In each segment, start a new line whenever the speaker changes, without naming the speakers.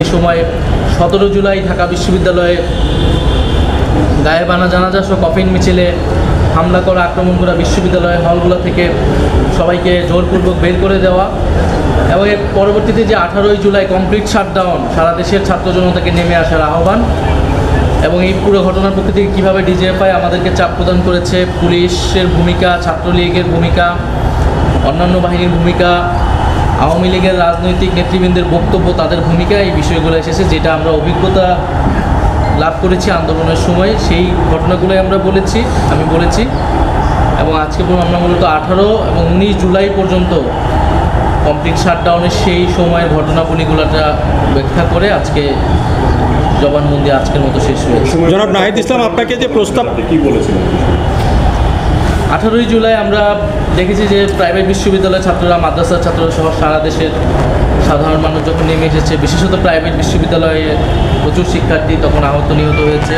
এই সময় সতেরো জুলাই ঢাকা বিশ্ববিদ্যালয়ে গায়ে বানা জানাজা সহ কফিন মিছিলে হামলা করা, আক্রমণ করা বিশ্ববিদ্যালয়ের হলগুলো থেকে সবাইকে জোরপূর্বক বের করে দেওয়া এবং এর পরবর্তীতে যে আঠারোই জুলাই কমপ্লিট শাটডাউন, সারা দেশের ছাত্র জনতাকে নেমে আসার আহ্বান এবং এই পুরো ঘটনার প্রকৃতি কীভাবে ডিজিএফআই আমাদেরকে চাপ প্রদান করেছে, পুলিশের ভূমিকা, ছাত্রলীগের ভূমিকা, অন্যান্য বাহিনীর ভূমিকা আওয়ামী লীগের রাজনৈতিক নেতৃবৃন্দের বক্তব্য তাদের ভূমিকা এই বিষয়গুলো এসেছে যেটা আমরা অভিজ্ঞতা লাভ করেছি আন্দোলনের সময়। সেই ঘটনাগুলোই আমরা বলেছি আমি বলেছি। এবং আজকে পুরো আমরা মূলত আঠারো এবং উনিশ জুলাই পর্যন্ত কমপ্লিট শাটডাউনের সেই সময়ের ঘটনাবলীগুলোটা ব্যাখ্যা করে আজকে জবানবন্দি আজকের মতো শেষ হয়েছে।
জনাব নাহিদ ইসলাম আপনাকে যে প্রস্তাব
কি বলেছিলেন?
আঠারোই জুলাই আমরা দেখেছি যে প্রাইভেট বিশ্ববিদ্যালয়ের ছাত্ররা, মাদ্রাসার ছাত্ররা সহ সারা দেশের সাধারণ মানুষ যখন নেমে এসেছে, বিশেষত প্রাইভেট বিশ্ববিদ্যালয়ে প্রচুর শিক্ষার্থী তখন আহত নিহত হয়েছে।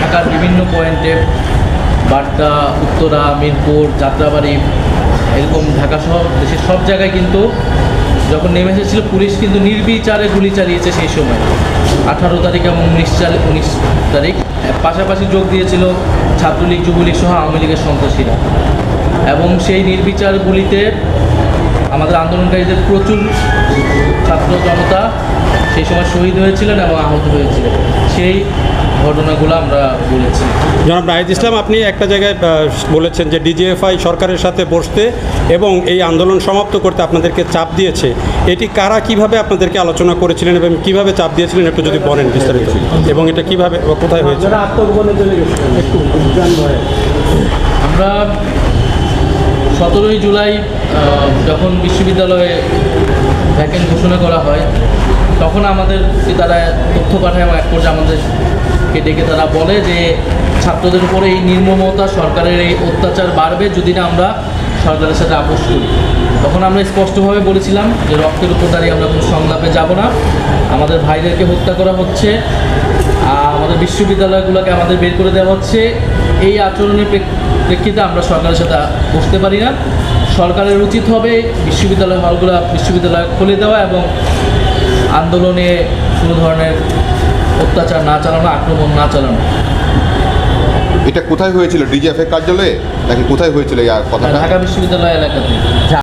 ঢাকার বিভিন্ন পয়েন্টে বার্তা উত্তরা, মিরপুর, যাত্রাবাড়ি এরকম ঢাকা সহ দেশের সব জায়গায় কিন্তু যখন নেমে এসেছিল, পুলিশ কিন্তু নির্বিচারে গুলি চালিয়েছে সেই সময়। আঠারো তারিখ এবং উনিশ চাল, উনিশ তারিখ। পাশাপাশি যোগ দিয়েছিল ছাত্রলীগ, যুবলীগ সহ আওয়ামী লীগের সন্ত্রাসীরা। এবং সেই নির্বিচার গুলিতে আমাদের আন্দোলনকারীদের প্রচুর ছাত্র জনতা সেই সময় শহীদ হয়েছিলেন এবং আহত হয়েছিলেন। সেই ঘটনাগুলো আমরা বলেছি।
জনাব নাহিদ ইসলাম আপনি একটা জায়গায় বলেছেন যে ডিজিএফআই সরকারের সাথে বসতে এবং এই আন্দোলন সমাপ্ত করতে আপনাদেরকে চাপ দিয়েছে। এটি কারা কীভাবে আপনাদেরকে আলোচনা করেছিলেন এবং কীভাবে চাপ দিয়েছিলেন একটু যদি বলেন বিস্তারিত? এবং এটা কীভাবে কোথায় হয়েছে?
আমরা সতেরোই জুলাই যখন বিশ্ববিদ্যালয়ে ভ্যাকেন্ট ঘোষণা করা হয় তখন আমাদেরকে তারা তথ্য পাঠায় এবং এক পর্যায়ে আমাদেরকে ডেকে তারা বলে যে ছাত্রদের উপরে এই নির্মমতা সরকারের এই অত্যাচার বাড়বে যদি না আমরা সরকারের সাথে আপোষ করি। তখন আমরা স্পষ্টভাবে বলেছিলাম যে রক্তের উপর দাঁড়িয়ে আমরা কোনো সংলাপে যাব না। আমাদের ভাইদেরকে হত্যা করা হচ্ছে আমাদের বিশ্ববিদ্যালয়গুলোকে আমাদের বের করে দেওয়া হচ্ছে। এই আচরণের প্রেক্ষিতে আমরা সরকারের সাথে বসতে পারি না। সরকারের উচিত হবে বিশ্ববিদ্যালয় হলগুলো বিশ্ববিদ্যালয় খুলে দেওয়া এবং আন্দোলনে কোনো ধরনের অত্যাচার না চালানো আক্রমণ না চালানো।
এটা কোথায় হয়েছিল? ডিজিএফ এর কার্যালয়ে? নাকি কোথায় হয়েছিল এই কথাটা?
ঢাকা বিশ্ববিদ্যালয় এলাকাতে।